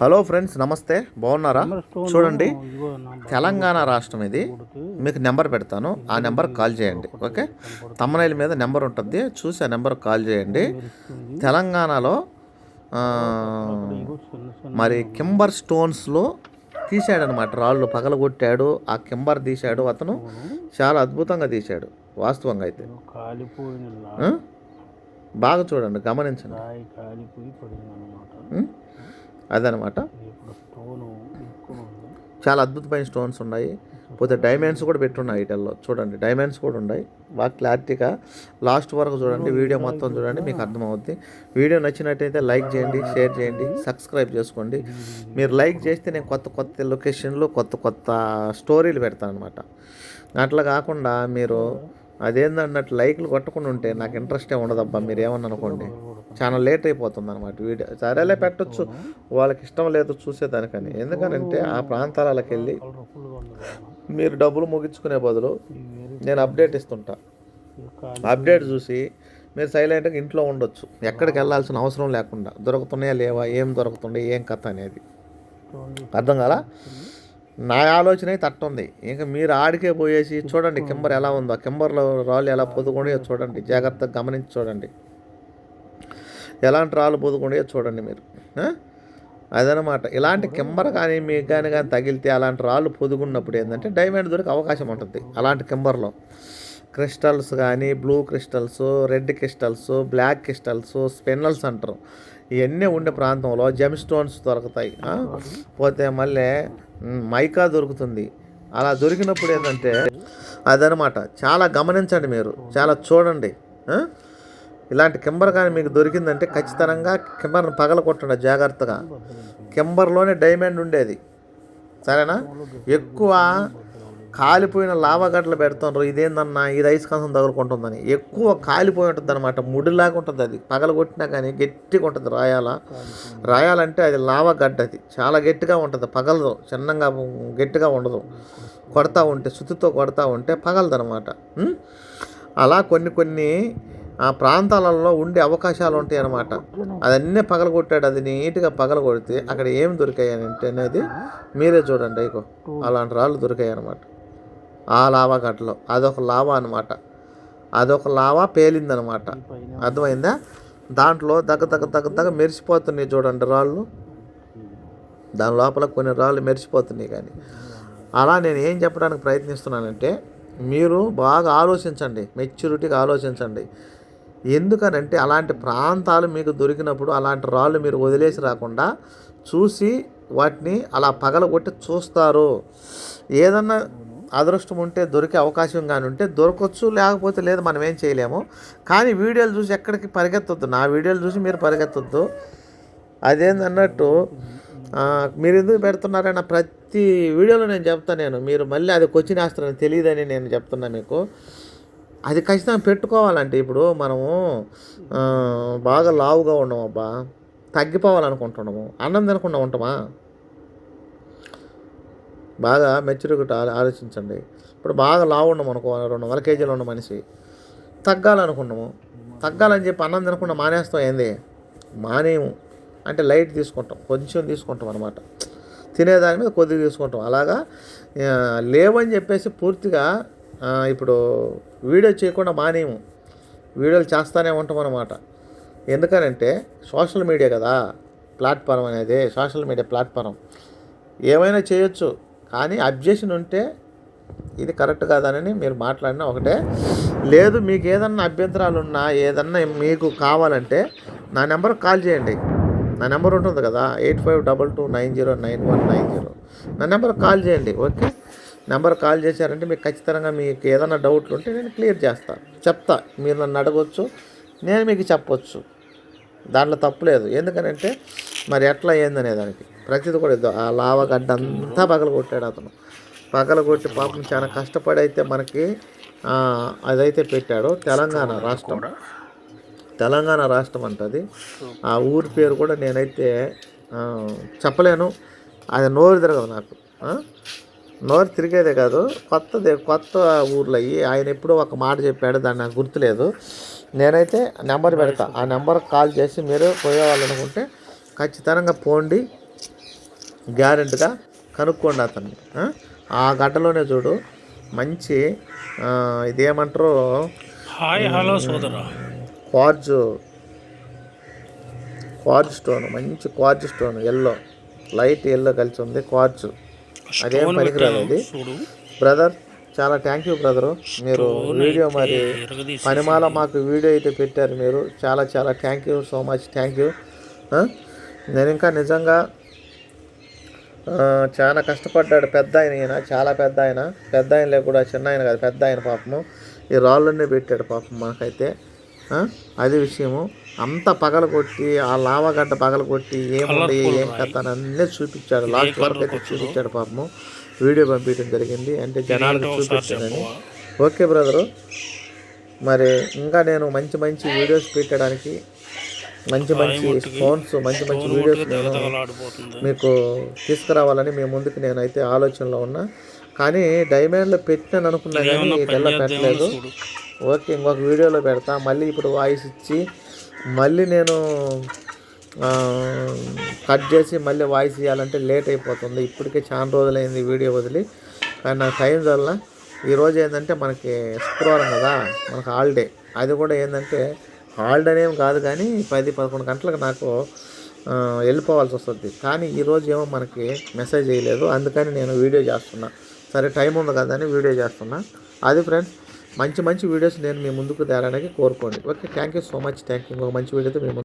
Hello friends నమస్తే. బాగున్నారా? చూడండి. తెలంగాణ రాష్ట్రం ఇది. మీకు నెంబర్ పెడతాను. ఆ నెంబర్ కాల్ చేయండి. ఓకే? తమ్మనైల మీద నెంబర్ ఉంటుంది. చూసి ఆ నెంబర్ కాల్ చేయండి. తెలంగాణలో మరి కింబర్ స్టోన్స్లో తీశాడనమాట రాళ్ళు పగలగొట్టాడు. ఆ కింబర్ తీశాడు అతను. చాలా అద్భుతంగా తీశాడు. వాస్తవంగా అయితే? బాగా చూడండి. గమనించండి. అదనమాట. చాలా అద్భుతమైన స్టోన్స్ ఉన్నాయి. పోతే డైమండ్స్ కూడా పెట్టున్నాయి వీటిల్లో చూడండి డైమండ్స్ కూడా ఉన్నాయి. బాగా క్లారిటీగా లాస్ట్ వరకు చూడండి వీడియో మొత్తం చూడండి మీకు అర్థమవుద్ది. వీడియో నచ్చినట్టయితే లైక్ చేయండి షేర్ చేయండి సబ్స్క్రైబ్ చేసుకోండి. మీరు లైక్ చేస్తే నేను కొత్త కొత్త లొకేషన్లు కొత్త కొత్త స్టోరీలు పెడతాను అనమాట అట్లా కాకుండా మీరు అదేందన్నట్టు లైక్లు కొట్టకుండా ఉంటే నాకు ఇంట్రెస్టే ఉండదబ్బా మీరు ఏమన్నా అనుకోండి. చాలా లేట్ అయిపోతుంది అనమాట వీడియో. సరేలే పెట్టొచ్చు. వాళ్ళకి ఇష్టం లేదు చూసేదానికని. ఎందుకనంటే ఆ ప్రాంతాలకు వెళ్ళి మీరు డబ్బులు ముగించుకునే బదులు నేను అప్డేట్ ఇస్తుంటా. అప్డేట్ చూసి మీరు సైలెంట్గా ఇంట్లో ఉండొచ్చు. ఎక్కడికి వెళ్ళాల్సిన అవసరం లేకుండా. దొరుకుతున్నాయా లేవా? ఏం దొరుకుతుండే? ఏం కథ అనేది. అర్థం కదా నా ఆలోచన అయితే ఉంది ఇంకా మీరు ఆడికే పోయేసి చూడండి కింబర్ ఎలా ఉందో. ఆ కింబర్లో రాళ్ళు ఎలా పొదుకుండా చూడండి. జాగ్రత్తగా గమనించి చూడండి. ఎలాంటి రాళ్ళు పొదుకుండా చూడండి మీరు. అదనమాట. ఇలాంటి కింబర్ కానీ మీకు కానీ కానీ తగిలితే అలాంటి రాళ్ళు పొదుగున్నప్పుడు ఏంటంటే డైమండ్ దొరికే అవకాశం ఉంటుంది. అలాంటి కింబర్లో క్రిస్టల్స్ కానీ blue crystals red crystals black crystals spinels అంటారు. ఇవన్నీ ఉండే ప్రాంతంలో జెమ్ స్టోన్స్ దొరుకుతాయి పోతే మళ్ళీ మైకా దొరుకుతుంది. అలా దొరికినప్పుడు ఏంటంటే అదనమాట. చాలా గమనించండి మీరు. చాలా చూడండి. ఇలాంటి కింబర్ కానీ మీకు దొరికిందంటే ఖచ్చితంగా కింబర్ని పగల కొట్టండి జాగ్రత్తగా. కింబర్లోనే డైమండ్ ఉండేది. సరేనా? ఎక్కువ కాలిపోయిన లావగడ్డలు పెడుతున్నారు ఇదేందన్నా ఇది ఐస్కాంతం తగులుకుంటుందని. ఎక్కువ కాలిపోయి ఉంటుంది అనమాట ముడిలాగా ఉంటుంది అది. పగల కొట్టినా కానీ గట్టిగా ఉంటుంది రాయాల. రాయాలంటే అది లావగడ్డ అది. చాలా గట్టిగా ఉంటుంది పగలదు. చిన్నగా గట్టిగా ఉండదు. కొడతా ఉంటే సుత్తితో కొడతా ఉంటే పగలదు అనమాట అలా కొన్ని కొన్ని ఆ ప్రాంతాలలో ఉండే అవకాశాలు ఉంటాయి అన్నమాట అదన్నీ పగలగొట్టాడు అది నీట్గా పగలగొడితే అక్కడ ఏం దొరికాయి అని అంటే అనేది మీరే చూడండి ఇగో అలాంటి రాళ్ళు దొరికాయి అనమాట ఆ లావా గడ్డలో అదొక లావా అనమాట అదొక లావా పేలిందనమాట అర్థమైందా? దాంట్లో దగ్గ దగ్గ దగ్గ దగ్గ మెరిసిపోతున్నాయి చూడండి రాళ్ళు. దాని లోపల కొన్ని రాళ్ళు మెరిసిపోతున్నాయి కానీ. అలా నేను ఏం చెప్పడానికి ప్రయత్నిస్తున్నానంటే మీరు బాగా ఆలోచించండి. మెచ్యూరిటీగా ఆలోచించండి. ఎందుకనంటే అలాంటి ప్రాంతాలు మీకు దొరికినప్పుడు అలాంటి రాళ్ళు మీరు వదిలేసి రాకుండా చూసి వాటిని అలా పగలగొట్టి చూస్తారు. ఏదన్నా అదృష్టం ఉంటే దొరికే అవకాశం కానీ ఉంటే దొరకవచ్చు లేకపోతే లేదు మనం ఏం చేయలేము. కానీ వీడియోలు చూసి ఎక్కడికి పరిగెత్తొద్దు. నా వీడియోలు చూసి మీరు పరిగెత్తొద్దు. అదేందన్నట్టు మీరు ఎందుకు పెడుతున్నారన్న ప్రతి వీడియోలో నేను చెప్తాను నేను. మీరు మళ్ళీ అది క్వశ్చన్ తెలియదని నేను చెప్తున్నా మీకు. అది ఖచ్చితంగా పెట్టుకోవాలంటే ఇప్పుడు మనము బాగా లావుగా ఉండమబ్బా. తగ్గిపోవాలనుకుంటున్నాము. అన్నం తినకుండా ఉంటామా? బాగా మెచ్యూరిటీ ఆలో- ఆలోచించండి. ఇప్పుడు బాగా లావు ఉన్నాం అనుకో రెండు వందల కేజీలు ఉన్న మనిషి తగ్గాలనుకున్నాము. తగ్గాలని చెప్పి అన్నం తినకుండా మానేస్తాం ఏంది? మానేము. అంటే లైట్ తీసుకుంటాం కొంచెం తీసుకుంటాం అనమాట తినేదాని మీద కొద్దిగా తీసుకుంటాం. అలాగా లేవని చెప్పేసి పూర్తిగా ఇప్పుడు వీడియో చేయకుండా మానేము. వీడియోలు చేస్తానే ఉంటాం అనమాట ఎందుకనంటే సోషల్ మీడియా కదా ప్లాట్ఫారం అనేది సోషల్ మీడియా ప్లాట్ఫారం. ఏమైనా చేయొచ్చు. కానీ అబ్జెక్షన్ ఉంటే ఇది కరెక్ట్ కాదనని మీరు మాట్లాడినా ఒకటే. లేదు మీకు ఏదన్నా అభ్యంతరాలు ఉన్నా ఏదన్నా మీకు కావాలంటే నా నెంబర్ కాల్ చేయండి. నా నెంబర్ ఉంటుంది కదా eight five double two nine zero nine one nine zero. నా నెంబర్ కాల్ చేయండి ఓకే? నెంబర్ కాల్ చేశారంటే మీకు ఖచ్చితంగా మీకు ఏదైనా డౌట్లు ఉంటే నేను క్లియర్ చేస్తాను చెప్తా. మీరు నన్ను అడగవచ్చు నేను మీకు చెప్పొచ్చు. దాంట్లో తప్పులేదు ఎందుకనంటే మరి ఎట్లా ఏందనే దానికి ప్రతిది కూడా ఇద్దాం. ఆ లావగడ్డ అంతా పగలగొట్టాడు అతను. పగలగొట్టి పాపం చాలా కష్టపడి అయితే మనకి అదైతే పెట్టాడు తెలంగాణ రాష్ట్రం. తెలంగాణ రాష్ట్రం అంటది ఆ ఊరి పేరు కూడా నేనైతే చెప్పలేను. అది నోరు తిరగదు నాకు? నోరు తిరిగేదే కాదు. కొత్తది కొత్త ఊర్లో అయ్యి ఆయన ఎప్పుడో ఒక మాట చెప్పాడు దాన్ని నాకు గుర్తులేదు. నేనైతే నెంబర్ పెడతా. ఆ నెంబర్కి కాల్ చేసి మీరు పోయేవాళ్ళు అనుకుంటే ఖచ్చితంగా పోండి. గ్యారెంటీగా కనుక్కోండి అతన్ని. ఆ? గడ్డలోనే చూడు మంచి ఇదేమంటారు హాయ్ హలో సోదరా. క్వార్జ్ క్వార్జ్ స్టోన్ మంచి quartz stone yellow light yellow కలిసి ఉంది క్వార్జ్. అదేం చూడు. బ్రదర్ చాలా థ్యాంక్ యూ బ్రదరు. మీరు వీడియో మరి పనిమాల మాకు వీడియో అయితే పెట్టారు మీరు. చాలా చాలా thank you so much thank you. నేను ఇంకా నిజంగా చాలా కష్టపడ్డాడు పెద్ద ఆయన ఈయన చాలా పెద్ద ఆయన. పెద్ద ఆయనలే కూడా చిన్న ఆయన కాదు పెద్ద ఆయన పాపము. ఈ రాళ్ళన్నీ పెట్టాడు పాపం మనకైతే. అది విషయము. అంత పగల కొట్టి ఆ లావగడ్డ పగల కొట్టి ఏముంది ఏం కథ అని అన్నీ చూపించాడు. లాస్ట్ వరకు అయితే చూపించాడు పాపము. వీడియో పంపించడం జరిగింది. అంటే జనాలకు చూపించాడని ఓకే బ్రదరు. మరి ఇంకా నేను మంచి మంచి వీడియోస్ పెట్టడానికి మంచి మంచి ఫోన్స్ మంచి మంచి వీడియోస్ నేను మీకు తీసుకురావాలని మీ ముందుకు నేనైతే ఆలోచనలో ఉన్నా. కానీ డైమండ్లో పెట్టినాను అనుకున్నా కానీ ఇటెల్లా పెట్టలేదు. ఓకే ఇంకొక వీడియోలో పెడతా. మళ్ళీ ఇప్పుడు వాయిస్ ఇచ్చి మళ్ళీ నేను కట్ చేసి మళ్ళీ వాయిస్ ఇవ్వాలంటే లేట్ అయిపోతుంది. ఇప్పటికే చాలా రోజులైంది వీడియో వదిలి. కానీ నాకు టైం వల్ల ఈరోజు ఏంటంటే మనకి శుక్రవారం కదా మనకు హాలిడే అది కూడా ఏంటంటే హాలిడే ఏం కాదు కానీ పది పదకొండు గంటలకు నాకు వెళ్ళిపోవాల్సి వస్తుంది. కానీ ఈరోజు ఏమో మనకి మెసేజ్ చేయలేదు. అందుకని నేను వీడియో చేస్తున్నా. సరే టైం ఉంది కదా అని వీడియో చేస్తున్నా. అది ఫ్రెండ్స్ మంచి మంచి వీడియోస్ నేను మీ ముందుకు తేడానికి కోరుకోండి. Okay thank you so much. Thank you. ఇంకొక మంచి వీడియోతో మేము